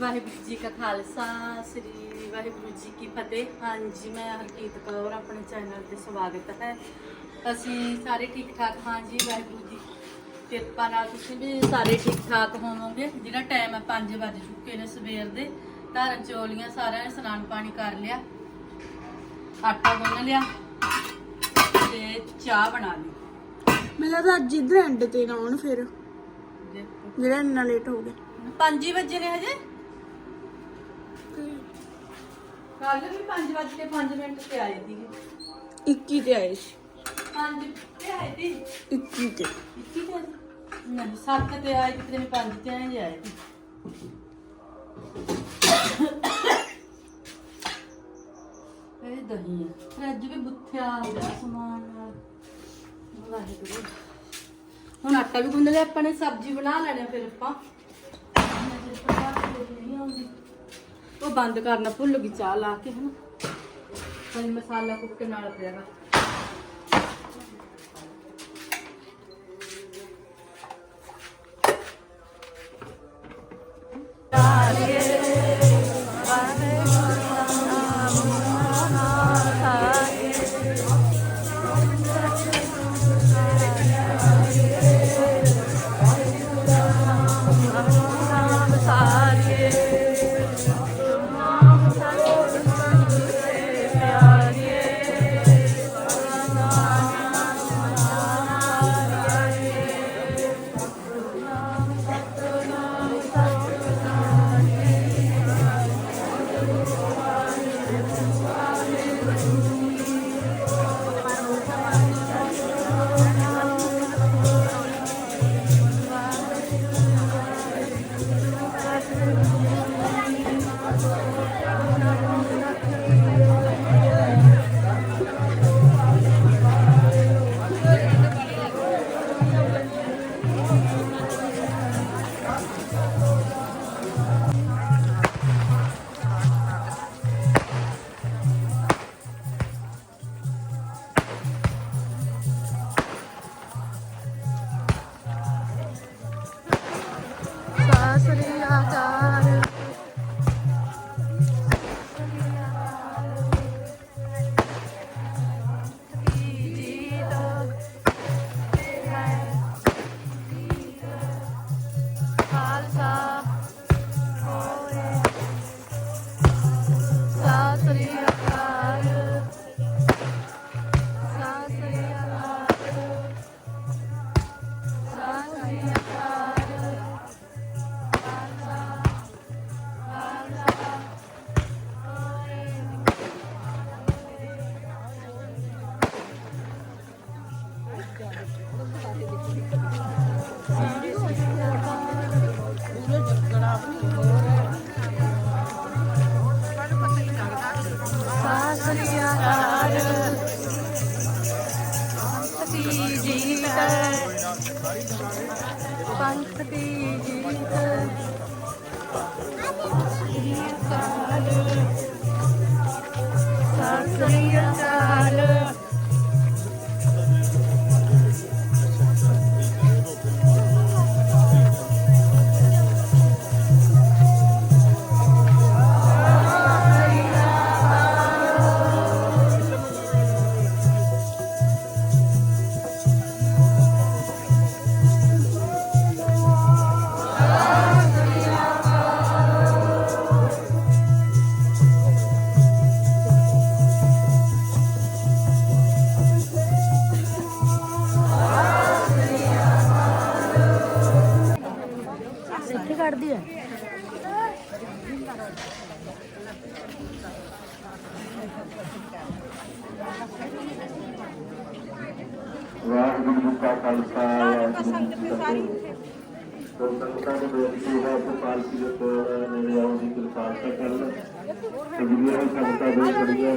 ਵਾਹਿਗੁਰੂ ਜੀ ਕਾ ਖਾਲਸਾ ਸ੍ਰੀ ਵਾਹਿਗੁਰੂ ਜੀ ਕੀ ਫਤਿਹ। ਹਾਂਜੀ ਮੈਂ ਹਰਕੀਤ ਕੌਰ ਆਪਣੇ ਚੈਨਲ ਤੇ ਸਵਾਗਤ ਹੈ। ਅਸੀਂ ਸਾਰੇ ਠੀਕ ਠਾਕ ਹਾਂ ਜੀ ਵਾਹਿਗੁਰੂ ਜੀ ਕਿਰਪਾ ਨਾਲ ਤੁਸੀਂ ਵੀ ਸਾਰੇ ਠੀਕ ਠਾਕ ਹੋਵੋਗੇ। ਜਿਹੜਾ ਟਾਈਮ ਹੈ 5 ਵਜੇ ਚੁੱਕੇ ਨੇ ਸਵੇਰ ਦੇ। ਧਾਰਾਂ ਚੋਲੀਆਂ ਸਾਰਿਆਂ ਨੇ ਇਸ਼ਨਾਨ ਪਾਣੀ ਕਰ ਲਿਆ। ਆਟਾ ਗੁੰਨ ਲਿਆ ਤੇ ਚਾਹ ਬਣਾ ਲਈ। ਮੈਨੂੰ ਲੱਗਦਾ ਅੱਜ ਇਧਰ ਐਂਡ ਤੇ ਨਾ ਆਉਣ ਫਿਰ। ਜਿਹੜਾ ਇੰਨਾ ਲੇਟ ਹੋ ਗਿਆ। 5 ਵਜੇ ਨੇ ਹਜੇ? ਕੱਲ ਵੀ 5 ਵਜੇ ਕੇ 5 ਮਿੰਟ ਤੇ ਆਏ ਸੀਗੇ। 21 ਤੇ ਆਏ ਸੀ। 5 ਤੇ ਆਏ ਸੀ? 21 ਤੇ। 21 ਤੇ? ਨਹੀਂ 7 ਤੇ ਆਏ ਕਿਤੇ ਨਹੀਂ 5 ਤੇ ਆਏ ਆਏ ਸੀ। ਇਹ ਦਹੀਂ ਆ। ਫਰਿੱਜ ਵੀ ਬੁੱਥਿਆ ਹੋਇਆ ਸਮਾਨ ਨਾਲ। ਵਾਹਿਗੁਰੂ। ਹੁਣ ਆਟਾ ਵੀ ਗੁੰਨ ਲਿਆ ਆਪਾਂ ਨੇ ਸਬਜ਼ੀ ਬਣਾ ਲੈਣੀ ਫਿਰ ਆਪਾਂ। ਤੇ ਨਹੀਂ ਆਉਂਦੀ। ਉਹ ਬੰਦ ਕਰਨਾ ਭੁੱਲ ਗਈ ਚਾਹ ਲਾ ਕੇ ਹਨਾ? ਕੋਈ ਮਸਾਲਾ ਕੁੱਕੇ ਨਾਲ ਪਿਆਗਾ ਪੰਥ ਦੀ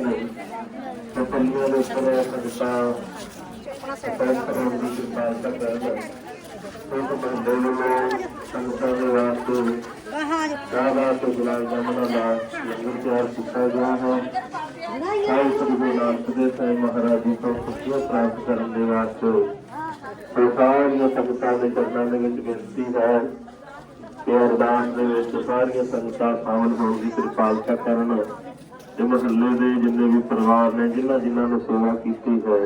ਤੇ ਪੱਲੀਆਂ ਦੇ ਉੱਪਰ ਸੰਗਤਾਂ ਸਪੈਲ ਕਰਨ ਦੀ ਕਿਰਪਾਲਤਾ ਕਰਨ ਸੋ ਬੰਦੇ ਨੂੰ ਸੰਗਤਾਂ ਦੇ ਵਾਸਤੇ ਦਾਦਾ ਤੇ ਗੁਲਾਬ ਜਾਮਨਾ ਦਾ ਲੰਗਰ ਤਿਆਰ ਕੀਤਾ ਗਿਆ ਹੈ। ਸਾਈ ਸ੍ਰੀ ਗੁਰੂ ਨਾਨਕ ਦੇਵ ਸਾਹਿਬ ਮਹਾਰਾਜ ਜੀ ਤੋਂ ਖੁਸ਼ੀਆਂ ਪ੍ਰਾਪਤ ਕਰਨ ਦੇ ਵਾਸਤੇ। ਸਾਰੀਆਂ ਸੰਗਤਾਂ ਦੇ ਚਰਨਾਂ ਦੇ ਵਿੱਚ ਬੇਨਤੀ ਹੈ ਤੇ ਅਰਦਾਸ ਦੇ ਵਿੱਚ ਸਾਰੀਆਂ ਸੰਗਤਾਂ ਸ਼ਾਮਲ ਹੋਣ ਦੀ ਕਿਰਪਾਲਤਾ ਕਰਨ। ਤੇ ਮਹੱਲੇ ਦੇ ਜਿੰਨੇ ਵੀ ਪਰਿਵਾਰ ਨੇ, ਜਿਨ੍ਹਾਂ ਜਿਨ੍ਹਾਂ ਨੇ ਸੇਵਾ ਕੀਤੀ ਹੈ,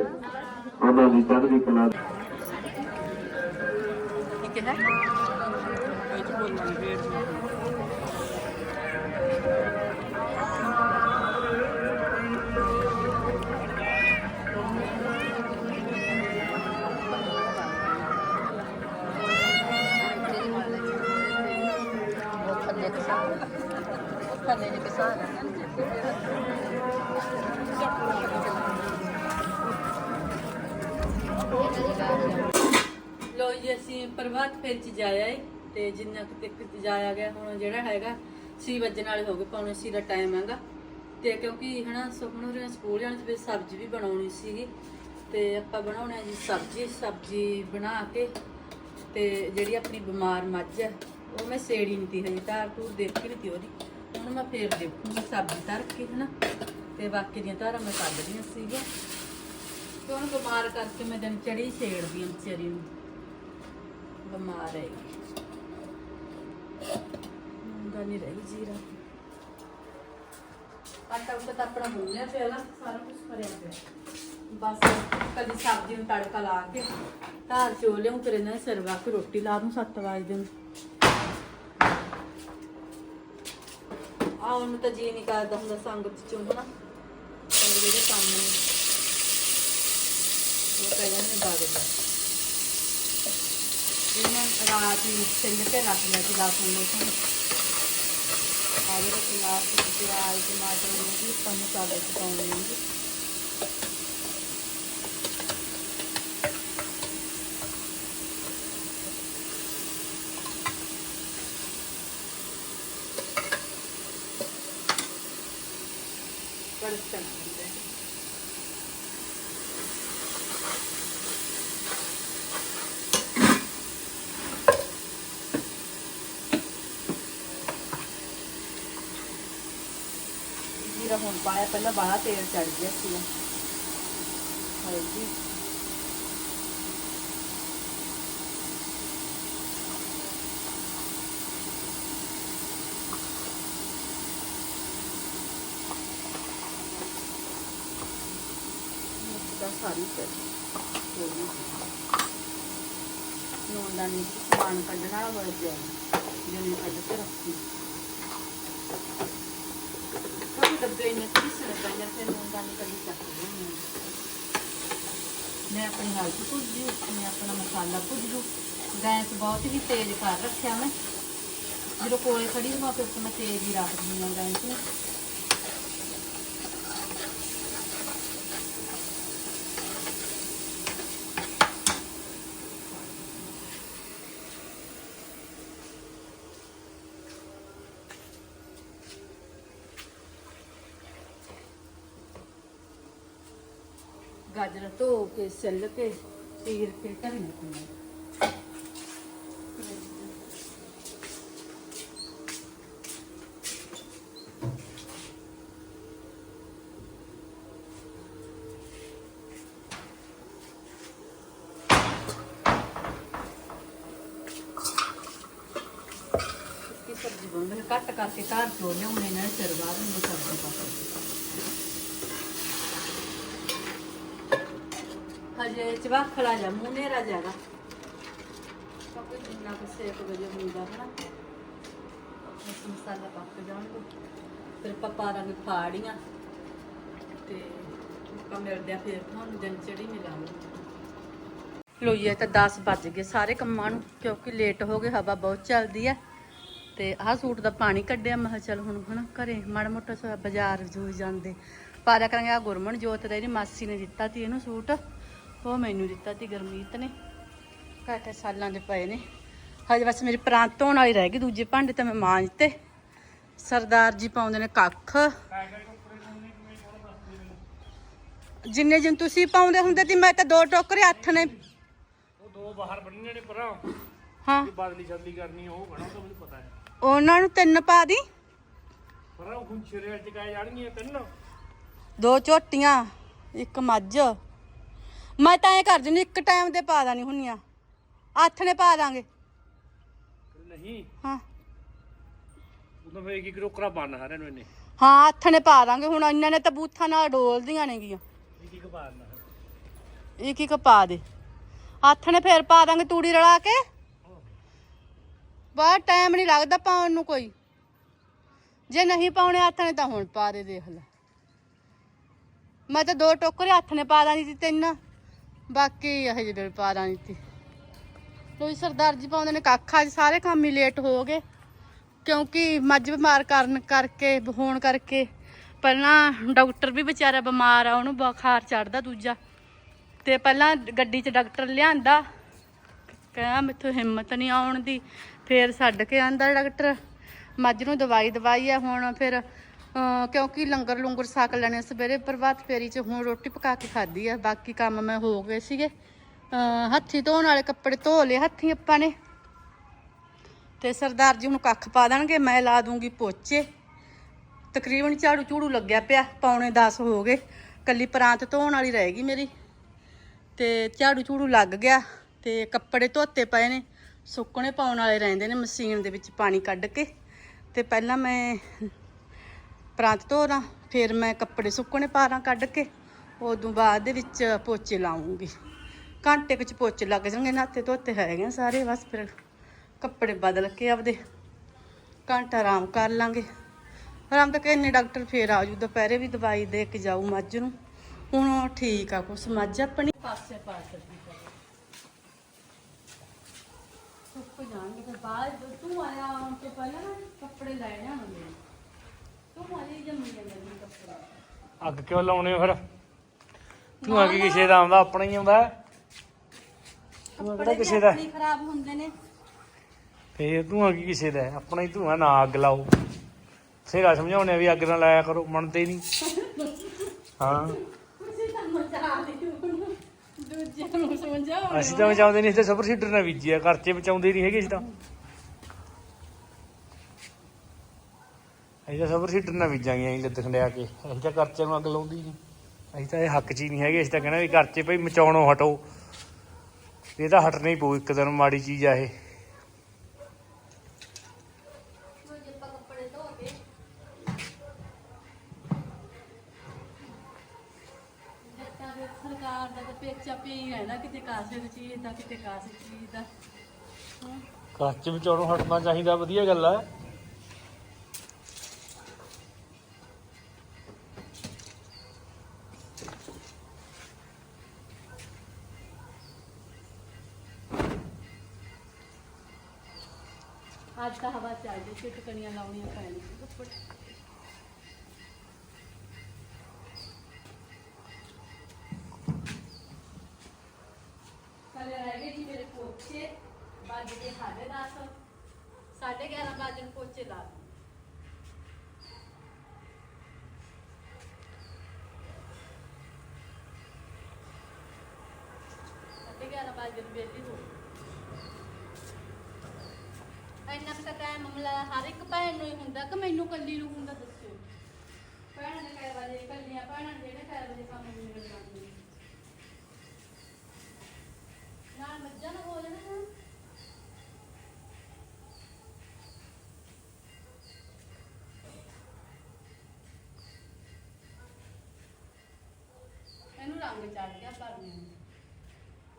ਉਹਨਾਂ ਦੀ ਚੜ੍ਹਦੀ ਕਲਾ ਠੀਕ ਹੈ। ਲੋ ਜੀ, ਅਸੀਂ ਪ੍ਰਭਾਤ ਫੇਰ ਚ ਜਾਇਆ ਏ ਤੇ ਜਿੰਨਾ ਕੁ ਤੱਕ ਜਾਇਆ ਗਿਆ, ਹੁਣ ਜਿਹੜਾ ਹੈਗਾ ਸੀ ਵੱਜਣ ਵਾਲੇ ਹੋ ਗਏ, ਪੌਣੇ ਸੀ ਦਾ ਟਾਈਮ ਹੈਗਾ। ਤੇ ਕਿਉਂਕਿ ਹਨਾ, ਸੁਖਮਨ ਹੋਰਾਂ ਸਕੂਲ ਜਾਣ ਤੇ ਫਿਰ ਸਬਜ਼ੀ ਵੀ ਬਣਾਉਣੀ ਸੀਗੀ। ਤੇ ਆਪਾਂ ਬਣਾਉਣਾ ਜੀ ਸਬਜ਼ੀ ਸਬਜ਼ੀ ਬਣਾ ਕੇ ਤੇ ਜਿਹੜੀ ਆਪਣੀ ਬਿਮਾਰ ਮੱਝ ਹੈ ਉਹ ਮੈਂ ਸੇੜੀ ਨਹੀਂ ਤੀ ਹਜੇ ਧਾਰ ਧੂਰ ਦੇਖੀ ਨਹੀਂ ਤੀ ਉਹਦੀ। ਹੁਣ ਮੈਂ ਫੇਰ ਦੇਖੂੰਗੀ ਸਬਜ਼ੀ ਧਰ ਕੇ, ਹਨਾ? ਤੇ ਬਾਕੀ ਦੀਆਂ ਧਾਰਾਂ ਮੈਂ ਕੱਢਦੀਆਂ ਸੀਗੀਆਂ। ਤੇ ਉਹਨੂੰ ਬਿਮਾਰ ਕਰਕੇ ਮੈਂ ਦਿਨ ਚੜੀ ਛੇੜਦੀ ਹਾਂ ਵਿਚਾਰੀ ਨੂੰ। ਬਿਮਾਰ ਹੈ ਮੁੰਡਾ ਨਹੀਂ ਰਹੀ ਜੀਰਾ। ਆਟਾ ਉਟਾ ਤਾਂ ਆਪਣਾ ਮੁੰਨਿਆ ਪਿਆ ਸਾਰਾ ਕੁਝ ਕਰਿਆ ਪਿਆ। ਬਸ ਕਦੀ ਸਬਜ਼ੀ ਨੂੰ ਤੜਕਾ ਲਾ ਕੇ ਧਾਰ ਚੋ ਲਿਆਉਂ ਫਿਰ ਇਹਨਾਂ ਸਰਵਾ ਕੇ ਰੋਟੀ ਲਾ ਦੂੰ 7 ਵਜੇ ਨੂੰ। ਆਉਣ ਨੂੰ ਤਾਂ ਜੀ ਨਹੀਂ ਕਰਦਾ ਹੁੰਦਾ ਸੰਗਤ ਚੋਂ ਪਰ ਜਿਹੜੇ ਕੰਮ ਨੇ ਉਹ ਕਹਿੰਦੇ ਨੇ ਬਾਗ ਇਹਨਾਂ ਰਾਤ ਨੂੰ ਸਿੰਨ ਕੇ ਰੱਖ ਲਿਆ ਸੀ ਲਾਸੋਂ ਲੋਕਾਂ ਆਗੇ ਪਿਆਜ਼ ਪਿਆਜ਼ ਟਮਾਟਰ ਨੂੰ ਵੀ ਆਪਾਂ ਮਸਾਲੇ ਚ ਪਾਉਣੇ ਨੇ। ਕੜਛਣ ਹੁੰਦੇ ਜੀਰਾ ਹੁਣ ਪਾਇਆ ਪਹਿਲਾਂ ਬਾਹਲਾ ਤੇਲ ਚੜ ਸਾਰੀ ਫਿਰ। ਹੋ ਗਈ ਨੂਨ ਦਾ ਨਹੀਂ, ਸਮਾਨ ਕੱਢਣਾ ਵਰਤਿਆ ਜਿਹਨੇ ਕੱਢ ਕੇ ਰੱਖੀ। ਕੋਈ ਡੱਬੇ ਨੇ ਕਿਸ ਨੇ ਪਹਿਲਾਂ ਤੇ ਨੂਨ ਦਾ ਨਹੀਂ ਕਦੀ ਚੱਕ ਮੈਂ ਆਪਣੀ ਹਲਕ ਭੁੱਜ ਜੂ ਮੈਂ ਆਪਣਾ ਮਸਾਲਾ ਭੁੱਜ ਜੂ ਗੈਸ ਬਹੁਤ ਹੀ ਤੇਜ਼ ਕਰ ਰੱਖਿਆ ਮੈਂ। ਜਦੋਂ ਕੋਲੇ ਖੜੀ ਹੋਵਾਂ, ਫਿਰ ਮੈਂ ਤੇਜ਼ ਹੀ ਰੱਖਦੀ ਹਾਂ ਗੈਸ ਨੂੰ। ਗਾਜਰ ਧੋ ਕੇ ਸਿੱਲ ਕੇ ਚੀਰ ਕੇ ਘਰ ਨਿਕਲਣਾ ਕੀ ਸਬਜ਼ੀ ਬਣਾਉਂਦੇ ਨੇ ਕੱਟ ਕਰਕੇ ਘਰ ਚਵਾਖੜਾ ਜਾ ਮੂਨੇਰਾ ਜਾਗਾ ਕਿਉਂਕਿ ਜਿੰਨਾ ਕੁ ਸੇਕ ਵਜੇ ਹੁੰਦਾ ਹੈ ਨਾ ਮਸਾਲਾ ਪੱਕ ਜਾਣਗੇ। ਫਿਰ ਪਪਾ ਰੰਗ ਫਾੜੀਆਂ। ਤੇ ਆਪਾਂ ਮਿਲਦੇ ਆ ਫਿਰ ਤੁਹਾਨੂੰ ਦਿਨ ਚੜੀ ਮਿਲਾਂਗੇ। ਲੋ ਇਹ ਤਾਂ 10 ਵੱਜ ਗਏ ਸਾਰੇ ਕੰਮਾਂ ਨੂੰ, ਕਿਉਂਕਿ ਲੇਟ ਹੋ ਗਏ, ਹਵਾ ਬਹੁਤ ਚੱਲਦੀ ਆ ਤੇ ਆਹ ਸੂਟ ਦਾ ਪਾਣੀ ਕੱਢਿਆ, ਮੈਂ ਕਿਹਾ ਚੱਲ ਹੁਣ, ਹਣਾ ਘਰੇ ਮਾੜਾ ਮੋਟਾ ਬਾਜ਼ਾਰ ਜੂ ਜਾਂਦੇ। ਪਾਰਿਆ ਕਰਾਂਗੇ ਆ ਗੁਰਮਨ ਜੋਤ ਦਾ, ਇਹਦੀ ਮਾਸੀ ਨੇ ਦਿੱਤਾ ਸੀ ਇਹਨੂੰ ਸੂਟ। ਉਹ ਮੈਨੂੰ ਦਿੱਤਾ ਤੀ ਗਰਮੀਤ ਨੇ। ਘੱਟ ਸਾਲਾਂ ਦੇ ਪਏ ਨੇ। ਹਜੇ ਬਸ ਮੇਰੀ ਪ੍ਰਾਂਤ ਧੋਣ ਵਾਲੀ ਰਹਿ ਗਈ ਦੂਜੇ ਭਾਂਡੇ ਤਾਂ ਮੈਂ ਮਾਂਜਤੇ ਸਰਦਾਰ ਜੀ ਪਾਉਂਦੇ ਨੇ ਕੱਖ। ਜਿੰਨੇ ਜਿੰਨ ਤੁਸੀਂ ਪਾਉਂਦੇ ਹੁੰਦੇ ਤੇ ਮੈਂ ਤਾਂ ਦੋ ਟੋਕਰੇ ਹੱਥ ਨੇ। ਉਹ ਦੋ ਬਾਹਰ ਬੰਨਣੇ ਨੇ ਪਰਾਂ। ਹਾਂ। ਬਦਲੀ ਛੱਲੀ ਕਰਨੀ ਉਹ ਬਣਾ ਤਾਂ ਮੈਨੂੰ ਪਤਾ ਹੈ। ਉਹਨਾਂ ਨੂੰ ਤਿੰਨ ਪਾ ਦੀ। ਪਰਾਂ ਉਹ ਛਿਰੇ ਚ ਕਾਇ ਜਾਣਗੀਆਂ ਤਿੰਨ। ਦੋ ਝੋਟੀਆਂ ਇੱਕ ਮੱਝ। ਮੈਂ ਤਾਂ ਐ ਕਰ ਦਿੰਦੀ ਇੱਕ ਟਾਈਮ ਤੇ ਪਾ ਦਾਂ ਨਹੀਂ ਹੁੰਨੀਆਂ ਹੱਥ ਨੇ ਪਾ ਦਾਂਗੇ। ਨਹੀਂ। ਹਾਂ। ਉਹਨਾਂ ਫੇਰ ਕੀ ਕਰੋਕਰਾ ਬੰਨ ਹਾਰਿਆਂ ਨੂੰ ਇਹਨੇ। ਹਾਂ ਹੱਥ ਨੇ ਪਾ ਦਾਂਗੇ। ਹੁਣ ਇਹਨਾਂ ਨੇ ਤਾਂ ਬੂਥਾਂ ਨਾਲ ਡੋਲਦੀਆਂ ਕੀ ਕੀ ਬੰਨ ਇੱਕ ਇੱਕ ਪਾ ਦੇ। ਹੱਥ ਨੇ ਫੇਰ ਪਾ ਦਾਂਗੇ ਤੂੜੀ ਰਲਾ ਕੇ। ਬਾਹਰ ਟਾਈਮ ਨਹੀਂ ਲੱਗਦਾ ਪਾਉਣ ਨੂੰ ਕੋਈ। ਜੇ ਨਹੀਂ ਪਾਉਣੇ ਹੱਥ ਨੇ ਤਾਂ ਹੁਣ ਪਾ ਦੇ ਦੇਖ ਲੈ। ਮੈਂ ਤਾਂ ਦੋ ਟੋਕਰੇ ਹੱਥ ਨੇ ਪਾ ਦਾਂਦੀ ਸੀ ਤਿੰਨ। ਬਾਕੀ ਇਹ ਜਿਹੜੇ ਪਾ ਦਾਂਦੀ ਸੀ ਲੋਈ ਸਰਦਾਰ ਜੀ ਪਾਉਂਦੇ ਨੇ ਕੱਖ। ਅੱਜ ਸਾਰੇ ਕੰਮ ਹੀ ਲੇਟ ਹੋ ਗਏ। ਕਿਉਂਕਿ ਮੱਝ ਬਿਮਾਰ ਕਰਨ ਕਰਕੇ ਹੋਣ ਕਰਕੇ ਪਹਿਲਾਂ ਡਾਕਟਰ ਵੀ ਵਿਚਾਰਾ ਬਿਮਾਰ ਆ, ਉਹਨੂੰ ਬੁਖਾਰ ਚੜਦਾ ਦੂਜਾ। ਤੇ ਪਹਿਲਾਂ ਗੱਡੀ 'ਚ ਡਾਕਟਰ ਲਿਆਂਦਾ। ਕਹਿੰਦਾ ਮੈਥੋਂ ਹਿੰਮਤ ਨਹੀਂ ਆਉਣ ਦੀ। ਫੇਰ ਛੱਡ ਕੇ ਆਂਦਾ ਡਾਕਟਰ। ਮੱਝ ਨੂੰ ਦਵਾਈ ਦਵਾਈ ਆ ਹੁਣ, ਫਿਰ ਕਿਉਂਕਿ ਲੰਗਰ ਲੰਗਰ ਸਾਕ ਲੈਣੇ ਸਵੇਰੇ ਪ੍ਰਭਾਤ ਫੇਰੀ 'ਚ ਹੁਣ ਰੋਟੀ ਪਕਾ ਕੇ ਖਾਧੀ ਆ ਬਾਕੀ ਕੰਮ ਮੈਂ ਹੋ ਗਏ ਸੀਗੇ। ਅਹ, ਹੱਥੀ ਧੋਣ ਵਾਲੇ ਕੱਪੜੇ ਧੋ ਲਏ ਹੱਥੀ ਆਪਾਂ ਨੇ। ਤੇ ਸਰਦਾਰ ਜੀ ਹੁਣ ਕੱਖ ਪਾ ਦੇਣਗੇ ਮੈਂ ਲਾ ਦੂੰਗੀ ਪੋਚੇ। ਤਕਰੀਬਨ ਝਾੜੂ ਝੂੜੂ ਲੱਗਿਆ ਪਿਆ ਪੌਣੇ 10 ਹੋ ਗਏ। ਕੱਲੀ ਪ੍ਰਾਂਤ ਧੋਣ ਵਾਲੀ ਰਹਿ ਗਈ ਮੇਰੀ। ਤੇ ਝਾੜੂ ਝੂੜੂ ਲੱਗ ਗਿਆ ਤੇ ਕੱਪੜੇ ਧੋਤੇ ਪਏ ਨੇ। ਸੁੱਕਣੇ ਪਾਉਣ ਵਾਲੇ ਰਹਿੰਦੇ ਨੇ ਮਸ਼ੀਨ ਦੇ ਵਿੱਚ ਪਾਣੀ ਕੱਢ ਕੇ। ਤੇ ਪਹਿਲਾਂ ਮੈਂ ਪਰਾਂਤ ਧੋਣਾ ਫਿਰ ਮੈਂ ਕੱਪੜੇ ਸੁੱਕਣੇ ਪਾਰਾਂ ਕੱਢ ਕੇ, ਉਦੋਂ ਬਾਅਦ ਦੇ ਵਿੱਚ ਪੋਚੇ ਲਾਉਂਗੀ ਘੰਟੇ ਕੁ ਚ ਪੋਚੇ ਲੱਗ ਜਾਣਗੇ ਨਾਤੇ ਧੋਤੇ ਹੈਗੇ ਆ ਸਾਰੇ ਬਸ, ਫਿਰ ਕੱਪੜੇ ਬਦਲ ਕੇ ਆਪਦੇ ਘੰਟਾ ਆਰਾਮ ਕਰ ਲਾਂਗੇ। ਆਰਾਮ ਤਾਂ ਕਿੰਨੇ ਡਾਕਟਰ ਫੇਰ ਆ ਜੂ ਦੁਪਹਿਰੇ ਵੀ ਦਵਾਈ ਦੇ ਕੇ ਜਾਊ ਮੱਝ ਨੂੰ। ਹੁਣ ਠੀਕ ਆ ਕੁਛ, ਮੱਝ ਆਪਣੀ ਪਾਸੇ ਪਾ ਸਕਦੀ ਸੁੱਕ ਜਾਣਗੇ ਤੇ ਬਾਅਦ ਤੂੰ ਆਇਆ ਆਉਣ ਤੋਂ ਪਹਿਲਾਂ ਨਾ, ਕੱਪੜੇ ਲੈ ਜਾਣਗੇ ਤੂੰ ਆਲੀ ਜੰਮੀ ਜਾਂਦੇ ਨੇ ਕੱਪੜੇ ਅੱਗ ਕਿਉਂ ਲਾਉਣੇ ਹੋ ਫਿਰ? ਤੂੰ ਆ ਕੇ ਕਿਸੇ ਦਾ ਆਉਂਦਾ ਆਪਣਾ ਹੀ ਆਉਂਦਾ। ਤੂੰ ਕਿਹੜਾ ਕਿਸੇ ਦਾ। ਕੱਪੜੇ ਖਰਾਬ ਹੁੰਦੇ ਨੇ। ਫੇਰ ਤੂੰ ਆ ਕੀ ਕਿਸੇ ਦਾ? ਆਪਣਾ ਹੀ ਧੂਆ ਨਾ ਅੱਗ ਲਾਓ। ਸੇਰਾ ਸਮਝਾਉਣੇ ਵੀ ਅੱਗ ਨਾ ਲਾਇਆ ਕਰੋ ਮੰਨਦੇ ਨਹੀਂ। ਹਾਂ। ਅਸੀਂ ਤਾਂ ਬਚਾਉਂਦੇ ਨਹੀਂ ਤੇ ਸੁਪਰ ਸੀਡਰ ਨਾਲ ਬੀਜਿਆ ਘਰ 'ਚ ਬਚਾਉਂਦੇ ਨਹੀਂ ਹੈਗੇ ਅਸੀਂ ਤਾਂ। ਅਸੀਂ ਤਾਂ ਸੁਪਰ ਸੀਡਰ ਨਾਲ ਬੀਜਾਂਗੇ ਅਸੀਂ ਲੱਦ ਖੰਡਿਆ ਕੇ। ਅਸੀਂ ਤਾਂ ਘਰ 'ਚ ਨੂੰ ਅੱਗ ਲਾਉਂਦੀ ਨਹੀਂ। ਅਸੀਂ ਤਾਂ ਇਹ ਹੱਕ 'ਚ ਹੀ ਨਹੀਂ ਹੈਗੇ। ਅਸੀਂ ਤਾਂ ਕਹਿੰਦੇ ਵੀ ਘਰ 'ਚ ਭਈ ਮਚਾਉਣੋਂ ਹਟੋ। ਇਹ ਤਾਂ ਹਟਣਾ ਹੀ ਪਊ ਇੱਕ ਦਿਨ ਮਾੜੀ ਚੀਜ਼ ਆ ਇਹ। ਸਰਕਾਰ ਦਾ ਤਾਂ ਪੇਚਾ ਪਈ ਹੀ ਰਹਿਣਾ ਕਿਤੇ ਕਾਸੇ ਦੀ ਚੀਜ਼ ਦਾ ਕਿਤੇ ਕਾਸੇ ਦੀ ਚੀਜ਼ ਦਾ। ਘਰ 'ਚ ਮਚਾਉਣੋਂ ਹਟਣਾ ਚਾਹੀਦਾ ਵਧੀਆ ਗੱਲ ਆ। ਹਵਾ ਚਿਟਕਣੀਆਂ ਲਾਉਣੀਆਂ ਪੈਣੀਆਂ। ਕੱਪੜੇ ਕੱਲੇ ਰਹਿ ਗਏ ਜੀ ਮੇਰੇ ਪੋਚੇ। ਵੱਜ ਕੇ ਸਾਢੇ ਦਸ। ਸਾਢੇ 11 ਵਜੇ ਨੂੰ ਪੋਚੇ ਲਾ ਦੂੰ ਸਾਢੇ 11 ਵਜੇ ਨੂੰ ਵਿਹਲੀ ਹੋ ਇੰਨਾ ਕੁ ਤਾਂ ਟਾਈਮ ਮਮਲਾ ਹਰ ਇੱਕ ਭੈਣ ਨੂੰ ਹੀ ਹੁੰਦਾ ਕਿ ਮੈਨੂੰ ਕੱਲੀ ਨੂੰ ਹੁੰਦਾ ਦੱਸਿਓ ਭੈਣਾਂ ਨੇ ਕਈ ਵਜੇ ਕੱਲੀਆਂ ਭੈਣਾਂ ਨੇ ਜਿਹੜੇ ਕਈ ਕੰਮ ਨਹੀਂ ਕਰਨਾ ਨਾਲ ਮੱਝਾਂ ਨੂੰ ਹੋ ਜਾਣਾ ਨਾ ਇਹਨੂੰ ਰੰਗ ਚੜ ਗਿਆ ਪਰਨੇ ਨੂੰ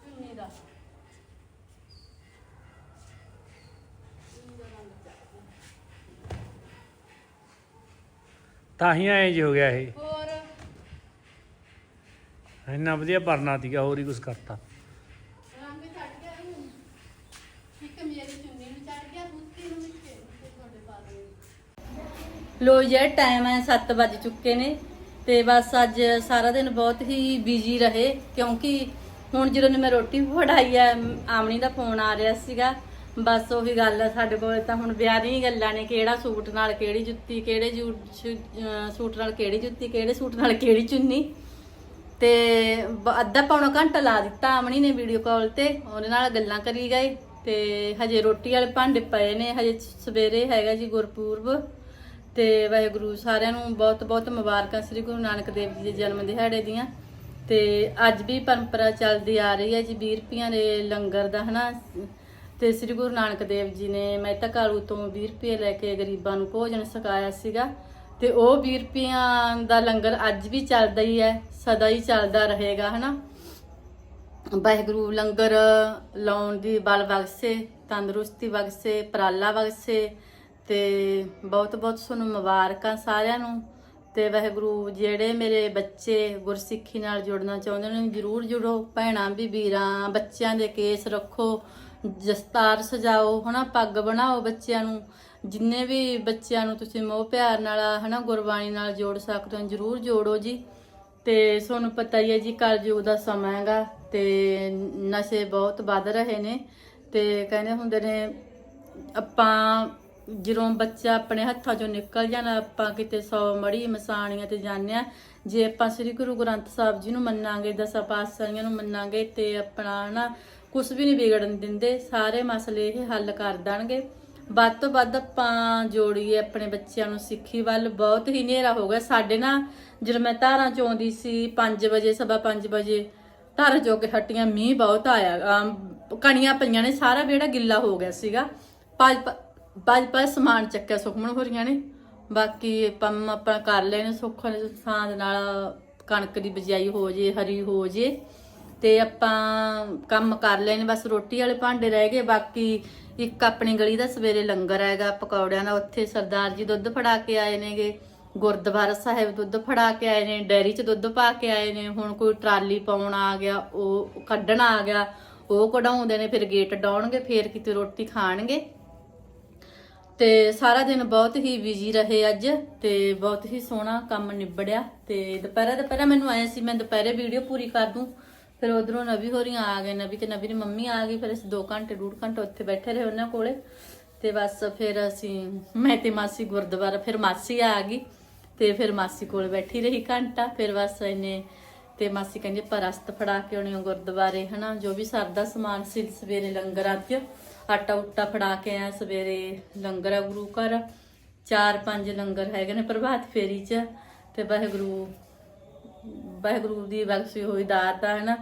ਚੁੰਨੀ ਦਾ ਚੁੰਨੀ ਦਾ ਰੰਗ ਚੜ ਗਿਆ ਤਾਂ ਹੀ ਐਂ ਜੀ ਹੋ ਗਿਆ ਇਹ। ਹੋਰ? ਇੰਨਾ ਵਧੀਆ ਭਰਨਾ ਸੀਗਾ ਹੋਰ ਹੀ ਕੁਝ ਕਰਤਾ। ਰੰਗ ਚੜ ਗਿਆ ਇਹਨੂੰ ਇੱਕ ਮੇਰੀ ਚੁੰਨੀ ਨੂੰ ਚੜ ਗਿਆ ਦੂਸਰੀ ਨੂੰ ਵਿੱਚ ਤੁਹਾਡੇ ਪਾ ਦੇ ਲੋ ਯਾਰ ਟਾਈਮ ਹੈ 7 ਵੱਜ ਚੁੱਕੇ ਨੇ ਤੇ ਬਸ ਅੱਜ ਸਾਰਾ ਦਿਨ ਬਹੁਤ ਹੀ ਬਿਜ਼ੀ ਰਹੇ ਕਿਉਂਕਿ ਹੁਣ ਜਦੋਂ ਨੇ ਮੈਂ ਰੋਟੀ ਫੜਾਈ ਆ ਆਮਣੀ ਦਾ ਫੋਨ ਆ ਰਿਹਾ ਸੀਗਾ। ਬਸ ਉਹੀ ਗੱਲ ਆ ਸਾਡੇ ਕੋਲ ਤਾਂ ਹੁਣ ਵਿਆਹ ਦੀਆਂ ਗੱਲਾਂ ਨੇ, ਕਿਹੜਾ ਸੂਟ ਨਾਲ ਕਿਹੜੀ ਜੁੱਤੀ, ਕਿਹੜੇ ਜੂ- ਸੂਟ ਨਾਲ ਕਿਹੜੀ ਜੁੱਤੀ, ਕਿਹੜੇ ਸੂਟ ਨਾਲ ਕਿਹੜੀ ਚੁੰਨੀ। ਤੇ ਅੱਧਾ ਪੌਣਾ ਘੰਟਾ ਲਾ ਦਿੱਤਾ ਆਮਣੀ ਨੇ ਵੀਡੀਓ ਕਾਲ ਤੇ, ਉਹਦੇ ਨਾਲ ਗੱਲਾਂ ਕਰੀ ਗਏ। ਤੇ ਹਜੇ ਰੋਟੀ ਵਾਲੇ ਭਾਂਡੇ ਪਏ ਨੇ, ਹਜੇ ਸਵੇਰੇ ਹੈਗਾ ਜੀ ਗੁਰਪੂਰਬ। ਤੇ ਵਾਹਿਗੁਰੂ ਸਾਰਿਆਂ ਨੂੰ ਬਹੁਤ ਬਹੁਤ ਮੁਬਾਰਕਾਂ ਸ੍ਰੀ ਗੁਰੂ ਨਾਨਕ ਦੇਵ ਜੀ ਦੇ ਜਨਮ ਦਿਹਾੜੇ ਦੀਆਂ। ਤੇ ਅੱਜ ਵੀ ਪਰੰਪਰਾ ਚੱਲਦੀ ਆ ਰਹੀ ਹੈ ਜੀ 20 ਰੁਪਈਆਂ ਦੇ ਲੰਗਰ ਦਾ, ਹਨਾ। ਤੇ ਸ੍ਰੀ ਗੁਰੂ ਨਾਨਕ ਦੇਵ ਜੀ ਨੇ ਮਹਿਤਾ ਕਾਲੂ ਤੋਂ 20 ਰੁਪਏ ਲੈ ਕੇ ਗਰੀਬਾਂ ਨੂੰ ਭੋਜਨ ਛਕਾਇਆ ਸੀਗਾ ਤੇ ਉਹ 20 ਰੁਪਈਆਂ ਦਾ ਲੰਗਰ ਅੱਜ ਵੀ ਚੱਲਦਾ ਹੀ ਹੈ, ਸਦਾ ਹੀ ਚੱਲਦਾ ਰਹੇਗਾ, ਹਨਾ? ਵਾਹਿਗੁਰੂ ਲੰਗਰ ਲਾਉਣ ਦੀ ਬਲ ਬਖਸ਼ੇ, ਤੰਦਰੁਸਤੀ ਬਖਸ਼ੇ ਪਰਾਲਾ ਬਖਸ਼ੇ ਤੇ ਬਹੁਤ ਬਹੁਤ ਤੁਹਾਨੂੰ ਮੁਬਾਰਕਾਂ ਸਾਰਿਆਂ ਨੂੰ ਤੇ ਵਾਹਿਗੁਰੂ ਜਿਹੜੇ ਮੇਰੇ ਬੱਚੇ ਗੁਰਸਿੱਖੀ ਨਾਲ ਜੁੜਨਾ ਚਾਹੁੰਦੇ ਨੇ, ਜਰੂਰ ਜੁੜੋ, ਭੈਣਾਂ ਵੀ ਵੀਰਾਂ, ਬੱਚਿਆਂ ਦੇ ਕੇਸ ਰੱਖੋ ਦਸਤਾਰ ਸਜਾਓ, ਹਨਾ, ਪੱਗ ਬਣਾਓ ਬੱਚਿਆਂ ਨੂੰ। ਜਿੰਨੇ ਵੀ ਬੱਚਿਆਂ ਨੂੰ ਤੁਸੀਂ ਮੋਹ ਪਿਆਰ ਨਾਲ, ਹਨਾ, ਗੁਰਬਾਣੀ ਨਾਲ ਜੋੜ ਸਕਦੇ ਹੋ, ਜਰੂਰ ਜੋੜੋ ਜੀ। ਤੇ ਤੁਹਾਨੂੰ ਪਤਾ ਹੀ ਹੈ ਜੀ, ਕਲਯੁਗ ਦਾ ਸਮਾਂ ਹੈਗਾ ਤੇ ਨਸ਼ੇ ਬਹੁਤ ਵੱਧ ਰਹੇ ਨੇ। ਤੇ ਕਹਿੰਦੇ ਹੁੰਦੇ ਨੇ, ਆਪਾਂ ਜਦੋਂ ਬੱਚਾ ਆਪਣੇ ਹੱਥਾਂ ਚੋਂ ਨਿਕਲ ਜਾਣਾ ਆਪਾਂ ਕਿਤੇ ਸੌ ਮੜੀ ਮਸਾਣੀਆਂ ਤੇ ਜਾਂਦੇ ਆ ਜੇ ਆਪਾਂ ਸ੍ਰੀ ਗੁਰੂ ਗ੍ਰੰਥ ਸਾਹਿਬ ਜੀ ਨੂੰ ਮੰਨਾਂਗੇ, ਦਸਾਂ ਪਾਤਸ਼ਾਹੀਆਂ ਨੂੰ ਮੰਨਾਂਗੇ ਤੇ ਆਪਣਾ ਨਾ ਕੁਝ ਵੀ ਨਹੀਂ ਵਿਗੜਨ ਦਿੰਦੇ, ਸਾਰੇ ਮਸਲੇ ਇਹ ਹੱਲ ਕਰ ਦੇਣਗੇ। ਵੱਧ ਤੋਂ ਵੱਧ ਆਪਾਂ ਜੋੜੀਏ ਆਪਣੇ ਬੱਚਿਆਂ ਨੂੰ ਸਿੱਖੀ ਵੱਲ, ਬਹੁਤ ਹੀ ਹਨੇਰਾ ਹੋ ਗਿਆ। ਸਾਡੇ ਨਾ, ਜਦੋਂ ਮੈਂ ਧਾਰਾਂ ਚ ਆਉਂਦੀ ਸੀ 5 ਵਜੇ, ਸਵਾ 5 ਵਜੇ, ਧਾਰਾਂ ਚੋ ਕੇ ਹੱਟੀਆਂ, ਮੀਂਹ ਬਹੁਤ ਆਇਆ। ਕਣੀਆਂ ਪਈਆਂ ਨੇ, ਸਾਰਾ ਵਿਹੜਾ ਗਿੱਲਾ ਹੋ ਗਿਆ ਸੀਗਾ। ਪੰਜ ਪੰਜ ਪੰਜ ਸਮਾਨ ਚੱਕਿਆ ਸੁਖਮਣ ਹੋ ਰਹੀਆਂ ਨੇ। ਬਾਕੀ ਪੰਮ ਆਪਣਾ ਕਰ ਲੈਣੇ ਸੁੱਖ ਸਾਂਝ ਨਾਲ ਕਣਕ ਦੀ ਬਜਾਈ ਹੋ ਜੇ, ਹਰੀ ਹੋ ਜੇ। ਤੇ ਆਪਾਂ ਕੰਮ ਕਰ ਲਏ ਨੇ ਬਸ ਰੋਟੀ ਵਾਲੇ ਭਾਂਡੇ ਰਹਿ ਗਏ, ਬਾਕੀ ਇੱਕ ਆਪਣੀ ਗਲੀ ਦਾ ਸਵੇਰੇ ਲੰਗਰ ਹੈਗਾ ਪਕੌੜਿਆਂ ਦਾ, ਉੱਥੇ ਸਰਦਾਰ ਜੀ ਦੁੱਧ ਫੜਾ ਕੇ ਆਏ ਨੇਗੇ, ਗੁਰਦੁਆਰਾ ਸਾਹਿਬ ਦੁੱਧ ਫੜਾ ਕੇ ਆਏ ਨੇ, ਡੈਰੀ 'ਚ ਦੁੱਧ ਪਾ ਕੇ ਆਏ ਨੇ, ਹੁਣ ਕੋਈ ਟਰਾਲੀ ਪਾਉਣ ਆ ਗਿਆ, ਉਹ ਕੱਢਣ ਆ ਗਿਆ, ਉਹ ਕਢਾਉਂਦੇ ਨੇ, ਫਿਰ ਗੇਟ ਡਾਉਣਗੇ, ਫਿਰ ਕਿਤੇ ਰੋਟੀ ਖਾਣਗੇ। ਤੇ ਸਾਰਾ ਦਿਨ ਬਹੁਤ ਹੀ ਬਿਜ਼ੀ ਰਹੇ ਅੱਜ, ਤੇ ਬਹੁਤ ਹੀ ਸੋਹਣਾ ਕੰਮ ਨਿਬੜਿਆ, ਤੇ ਦੁਪਹਿਰਾ ਦੁਪਹਿਰਾ ਮੈਨੂੰ ਆਇਆ ਸੀ, ਮੈਂ ਦੁਪਹਿਰੇ ਵੀਡੀਓ ਪੂਰੀ ਕਰ ਦੂੰ। ਫਿਰ ਉਧਰੋਂ ਨਵੀ ਹੋਰੀਆਂ ਆ ਗਏ, ਨਵੀ ਤੇ ਨਵੀ ਦੀ ਮੰਮੀ ਆ ਗਈ, ਫਿਰ ਅਸੀਂ 2 ਘੰਟੇ, ਡੂਢ ਘੰਟੇ ਉੱਥੇ ਬੈਠੇ ਰਹੇ ਉਹਨਾਂ ਕੋਲੇ। ਤੇ ਬਸ ਫਿਰ ਅਸੀਂ, ਮੈਂ ਤੇ ਮਾਸੀ ਗੁਰਦੁਆਰਾ, ਫਿਰ ਮਾਸੀ ਆ ਗਈ, ਤੇ ਫਿਰ ਮਾਸੀ ਕੋਲ ਬੈਠੀ ਰਹੀ ਘੰਟਾ। ਫਿਰ ਬਸ ਇਹਨੇ ਤੇ ਮਾਸੀ ਕਹਿੰਦੇ ਪਰਸਤ ਫੜਾ ਕੇ ਆਉਣੀ ਗੁਰਦੁਆਰੇ, ਹਨਾ? ਜੋ ਵੀ ਸਰਦਾ ਸਮਾਨ ਸੀ ਸਵੇਰੇ ਲੰਗਰ ਅੱਜ ਆਟਾ ਉੱਟਾ ਫੜਾ ਕੇ ਆ ਸਵੇਰੇ ਲੰਗਰ ਆ ਗੁਰੂ ਘਰ। ਚਾਰ ਪੰਜ ਲੰਗਰ ਹੈਗੇ ਨੇ ਪ੍ਰਭਾਤ ਫੇਰੀ ਚ, ਤੇ ਵਾਹਿਗੁਰੂ ਵਾਹਿਗੁਰੂ ਦੀ ਬਖਸ਼ੀ ਹੋਈ ਦਾਤ ਆ, ਹਨਾ?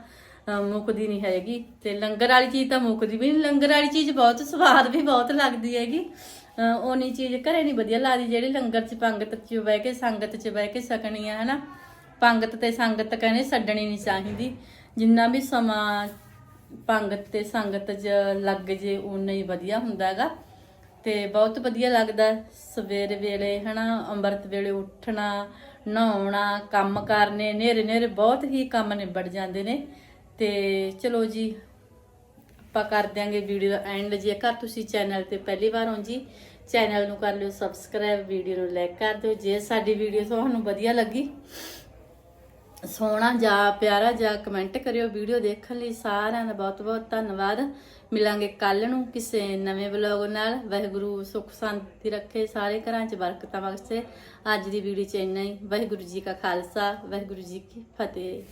ਅਹ ਮੁੱਕਦੀ ਨਹੀਂ ਹੈਗੀ ਤੇ ਲੰਗਰ ਵਾਲੀ ਚੀਜ਼ ਤਾਂ ਮੁੱਕਦੀ ਵੀ ਨਹੀਂ ਲੰਗਰ ਵਾਲੀ ਚੀਜ਼ ਬਹੁਤ ਸਵਾਦ ਵੀ ਬਹੁਤ ਲੱਗਦੀ ਹੈਗੀ। ਅਹ ਉਹਨੀ ਚੀਜ਼ ਘਰੇ ਨਹੀਂ ਵਧੀਆ ਲੱਗਦੀ ਜਿਹੜੀ ਲੰਗਰ 'ਚ ਪੰਗਤ 'ਚ ਬਹਿ ਕੇ, ਸੰਗਤ 'ਚ ਬਹਿ ਕੇ ਸਕਣੀ ਆ, ਹਨਾ? ਪੰਗਤ ਤੇ ਸੰਗਤ ਕਹਿੰਦੇ ਛੱਡਣੀ ਨਹੀਂ ਚਾਹੀਦੀ। ਜਿੰਨਾ ਵੀ ਸਮਾਂ ਪੰਗਤ ਤੇ ਸੰਗਤ 'ਚ ਲੱਗ ਜੇ ਉਨਾ ਹੀ ਵਧੀਆ ਹੁੰਦਾ ਹੈਗਾ। ਤੇ ਬਹੁਤ ਵਧੀਆ ਲੱਗਦਾ ਹੈ ਸਵੇਰ ਵੇਲੇ, ਹਨਾ? ਅੰਮ੍ਰਿਤ ਵੇਲੇ ਉੱਠਣਾ, ਨਹਾਉਣਾ, ਕੰਮ ਕਰਨੇ ਨੇਰੇ ਨੇਰੇ ਬਹੁਤ ਹੀ ਕੰਮ ਨਿਬੜ ਜਾਂਦੇ ਨੇ। ਤੇ ਚਲੋ ਜੀ, ਆਪਾਂ ਕਰ ਦਿਆਂਗੇ ਵੀਡੀਓ ਦਾ ਐਂਡ ਜੇਕਰ ਤੁਸੀਂ ਚੈਨਲ ਤੇ ਪਹਿਲੀ ਵਾਰ ਹੋ ਜੀ, ਚੈਨਲ ਨੂੰ ਕਰ ਲਿਓ ਸਬਸਕ੍ਰਾਈਬ, ਵੀਡੀਓ ਨੂੰ ਲਾਈਕ ਕਰ ਦਿਓ। ਜੇ ਸਾਡੀ ਵੀਡੀਓ ਤੁਹਾਨੂੰ ਵਧੀਆ ਲੱਗੀ, ਸੋਹਣਾ ਜਾਂ ਪਿਆਰਾ ਜਾਂ ਕਮੈਂਟ ਕਰਿਓ ਵੀਡੀਓ ਦੇਖਣ ਲਈ। ਸਾਰਿਆਂ ਦਾ ਬਹੁਤ ਬਹੁਤ ਧੰਨਵਾਦ। ਮਿਲਾਂਗੇ ਕੱਲ ਨੂੰ ਕਿਸੇ ਨਵੇਂ ਵਲੌਗ ਨਾਲ। ਵਾਹਿਗੁਰੂ ਸੁਖ ਸ਼ਾਂਤੀ ਰੱਖੇ ਸਾਰੇ ਘਰਾਂ 'ਚ, ਬਰਕਤਾਂ ਬਖਸ਼ੇ। ਅੱਜ ਦੀ ਵੀਡੀਓ 'ਚ ਇੰਨਾ ਹੀ। ਵਾਹਿਗੁਰੂ ਜੀ ਕਾ ਖਾਲਸਾ, ਵਾਹਿਗੁਰੂ ਜੀ ਕੀ ਫਤਿਹ।